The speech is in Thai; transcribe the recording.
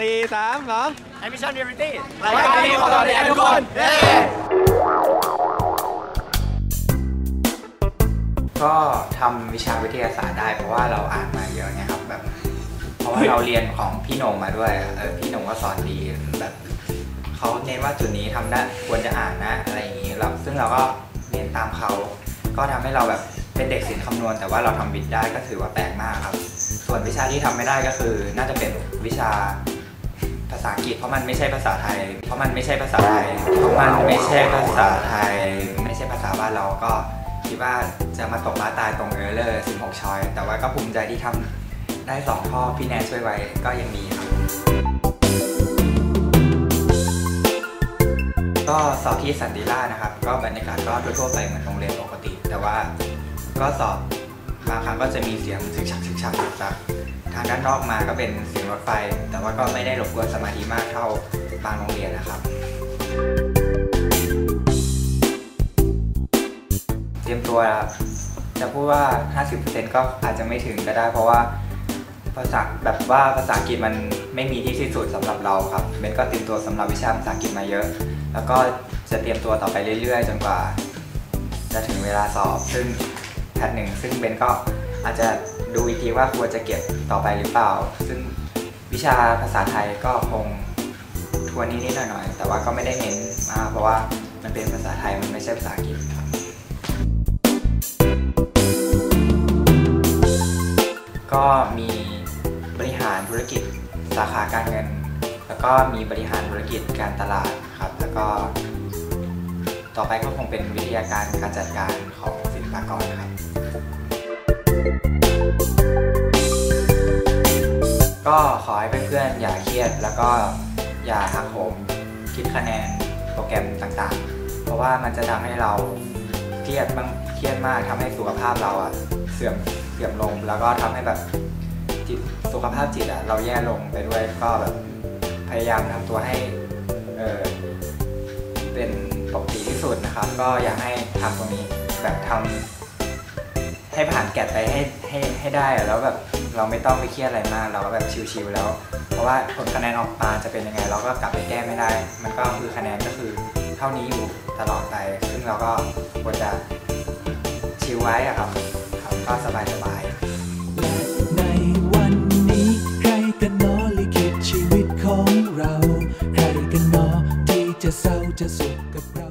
สี่สามสองแอมิชั่นเรียลิตี้รายการนี้ของเราเนี่ยทุกคนเย้ก็ทำวิชาวิทยาศาสตร์ได้ เพราะว่าเราอ่านมาเยอะไงครับแบบเพราะว่าเราเรียนของพี่หนงมาด้วยเออพี่หนงก็สอนดีแบบเขาเน้นว่าจุดนี้ทำได้ควรจะอ่านนะอะไรอย่างนี้เราซึ่งเราก็เรียนตามเขาก็ทำให้เราแบบเป็นเด็กศิลป์คำนวณ แต่ว่าเราทำวิทย์ได้ก็ถือว่าแปลกมากครับ ส่วนวิชาที่ทำไม่ได้ก็คือ น่าจะเป็นวิชา ภาษาอังกฤษเพราะมันไม่ใช่ภาษาไทย เพราะมันไม่ใช่ภาษาไทย เพราะมันไม่ใช่ภาษาไทย ไม่ใช่ภาษาบ้านเราก็คิดว่าจะมาตกมาตายตรงเออร์เลอร์16ชอย แต่ว่าก็ภูมิใจที่ทำได้สองข้อพี่แนนช่วยไว้ก็ยังดีครับ ก็สอบที่สันติราษฎร์นะครับ ก็บรรยากาศก็ทั่วๆไปเหมือนโรงเรียนปกติ แต่ว่าก็สอบ บางครั้งก็จะมีเสียงฉึกฉักฉึกฉักจาก ทางด้านนอกมาก็เป็นเสียงรถไฟ แต่ว่าก็ไม่ได้รบกวนสมาธิมากเท่าบางโรงเรียนนะครับ เตรียมตัวจะพูดว่า 50%ก็อาจจะไม่ถึงก็ได้ เพราะว่าภาษาแบบว่าภาษาอังกฤษมันไม่มีที่สิ้นสุดสำหรับเราครับเบนก็เตรียมตัวสำหรับวิชาภาษาอังกฤษมาเยอะ แล้วก็จะเตรียมตัวต่อไปเรื่อย ๆ จนกว่า จะถึงเวลาสอบ ซึ่งแพทหนึ่งซึ่งเบนก็ อาจจะดูอีกทีว่าควรจะเก็บต่อไปหรือเปล่า ซึ่งวิชาภาษาไทยก็คงทวนนิดๆหน่อยๆ แต่ว่าก็ไม่ได้เน้นมากเพราะว่ามันเป็นภาษาไทยมันไม่ใช่ภาษาอังกฤษครับก็มีบริหารธุรกิจสาขาการเงิน แล้วก็มีบริหารธุรกิจการตลาดครับ แล้วก็ ต่อไปก็คงเป็นวิทยาการการจัดการของศิลปากรครับ ก็ขอให้เพื่อนๆอย่าเครียด แล้วก็อย่าหักโหมคิดคะแนนโปรแกรมต่างๆ เพราะว่ามันจะทำให้เราเครียดบางเครียดมากทำให้สุขภาพเราอะเสื่อมเสื่อมลง แล้วก็ทำให้แบบจิตสุขภาพจิตอะเราแย่ลงไปด้วยก็แบบพยายามทำตัวให้เออเป็นปกติที่สุดนะครับ ก็อยากให้ทำตรงนี้แบบทำให้ผ่านแกะไปให้ให้ให้ได้แล้วแบบ เราไม่ต้องไปเครียดอะไรมาก เราก็แบบชิวๆแล้ว เพราะว่าผลคะแนนออกมาจะเป็นยังไง เราก็กลับไปแก้ไม่ได้ มันก็คือคะแนนก็คือเท่านี้อยู่ตลอดไป ซึ่งเราก็ควรจะชิวไว้อะครับครับก็สบายสบายๆจะเศร้าจะสุขกับ